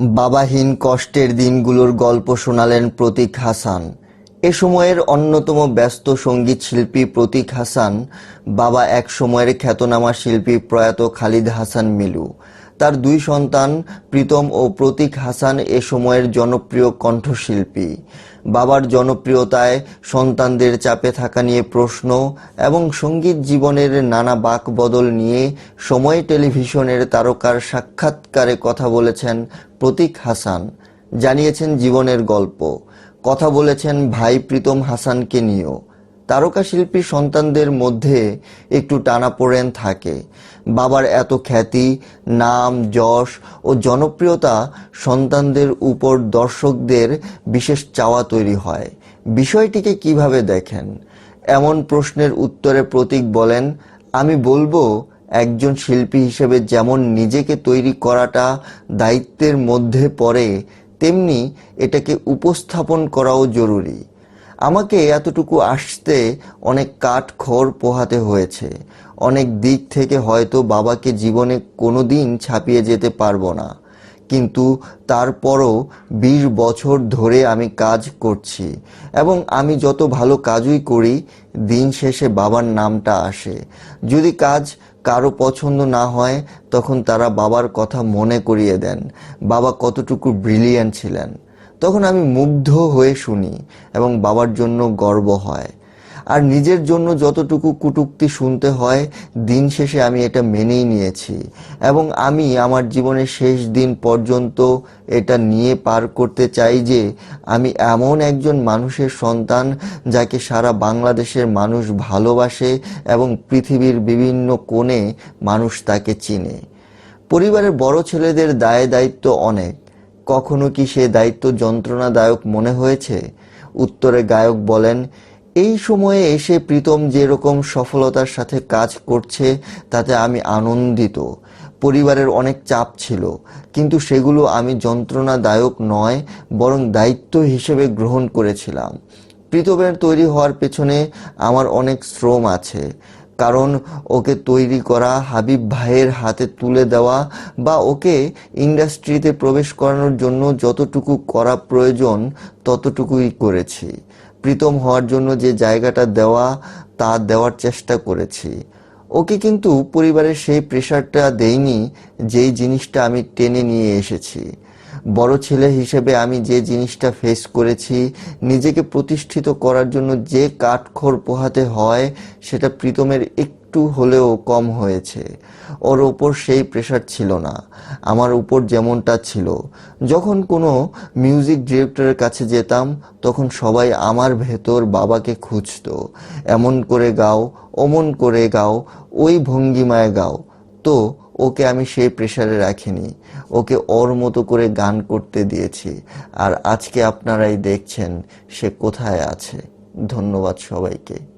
বাবাহীন কষ্টের দিনগুলোর গল্প শোনালেন প্রতীক হাসান। এ সময়ের অন্যতম ব্যস্ত সংগীত শিল্পী প্রতীক হাসান, বাবা এক সময়ের খ্যাতনামা শিল্পী প্রয়াত খালিদ হাসান মিলু। তার দুই সন্তান, প্রীতম ও প্রতীক হাসান, এ সময়ের জনপ্রিয় কণ্ঠশিল্পী। বাবার জনপ্রিয়তায় সন্তানদের চাপে থাকা নিয়ে প্রশ্ন এবং সংগীত জীবনের নানা বাকবদল নিয়ে সময় টেলিভিশনের তারকার সাক্ষাৎকারে কথা বলেছেন প্রতীক হাসান। জানিয়েছেন জীবনের গল্প। কথা বলেছেন ভাই প্রীতম হাসানকে নিয়েও। তারকা শিল্পী সন্তানদের মধ্যে একটু টানাপোড়েন থাকে। বাবার এত খ্যাতি, নাম, যশ ও জনপ্রিয়তা সন্তানদের উপর দর্শকদের বিশেষ চাওয়া তৈরি হয়। বিষয়টিকে কীভাবে দেখেন? এমন প্রশ্নের উত্তরে প্রতীক বলেন, আমি বলব, একজন শিল্পী হিসেবে যেমন নিজেকে তৈরি করাটা দায়িত্বের মধ্যে পড়ে, তেমনি এটাকে উপস্থাপন করাও জরুরি। আমাকে এতটুকু আসতে অনেক কাঠ খড় পোহাতে হয়েছে। অনেক দিক থেকে হয়তো বাবাকে জীবনে কোনো দিন ছাপিয়ে যেতে পারব না। কিন্তু তারপরও বিশ বছর ধরে আমি কাজ করছি এবং আমি যত ভালো কাজই করি, দিন শেষে বাবার নামটা আসে। যদি কাজ কারও পছন্দ না হয়, তখন তারা বাবার কথা মনে করিয়ে দেন। বাবা কতটুকু ব্রিলিয়ান্ট ছিলেন। তখন আমি মুগ্ধ হয়ে শুনি এবং বাবার জন্য গর্ব হয়। আর নিজের জন্য যতটুকু কুটুক্তি শুনতে হয়, দিন শেষে আমি এটা মেনেই নিয়েছি এবং আমি আমার জীবনের শেষ দিন পর্যন্ত এটা নিয়ে পার করতে চাই যে আমি এমন একজন মানুষের সন্তান যাকে সারা বাংলাদেশের মানুষ ভালোবাসে এবং পৃথিবীর বিভিন্ন কোণে মানুষ তাকে চিনে। পরিবারের বড় ছেলেদের দায় দায়িত্ব অনেক। কখনো কি সে দায়িত্ব যন্ত্রণাদায়ক মনে হয়েছে? উত্তরে গায়ক বলেন, এই সময়ে এসে প্রীতম যেরকম সফলতার সাথে কাজ করছে, তাতে আমি আনন্দিত। পরিবারের অনেক চাপ ছিল, কিন্তু সেগুলো আমি যন্ত্রণাদায়ক নয়, বরং দায়িত্ব হিসেবে গ্রহণ করেছিলাম। প্রীতমের তৈরি হওয়ার পেছনে আমার অনেক শ্রম আছে। কারণ ওকে তৈরি করা হাবিব ভাইয়ের হাতে তুলে দেওয়া বা ওকে ইন্ডাস্ট্রিতে প্রবেশ করানোর জন্য যতটুকু করা প্রয়োজন ততটুকুই করেছি। প্রীতম হওয়ার জন্য যে জায়গাটা দেওয়া, তা দেওয়ার চেষ্টা করেছি। ওকে কিন্তু পরিবারের সেই প্রেশারটা দেইনি যেই জিনিসটা আমি টেনে নিয়ে এসেছি। বড় ছেলে হিসেবে আমি যে জিনিসটা ফেস করেছি, নিজেকে প্রতিষ্ঠিত করার জন্য যে কাঠখড় পোহাতে হয়, সেটা প্রীতমের একটু হলেও কম হয়েছে। ওর ওপর সেই প্রেশার ছিল না। আমার উপর যেমনটা ছিল। যখন কোনো মিউজিক ডিরেক্টরের কাছে যেতাম, তখন সবাই আমার ভেতর বাবাকে খুঁজতো। এমন করে গাও অমন করে গাও, ওই ভঙ্গিমায় গাও। তো ওকে আমি সেই প্রেশারে রাখিনি। ওকে ওর মতো করে গান করতে দিয়েছি। আর আজকে আপনারাই দেখছেন সে কোথায় আছে। ধন্যবাদ সবাইকে।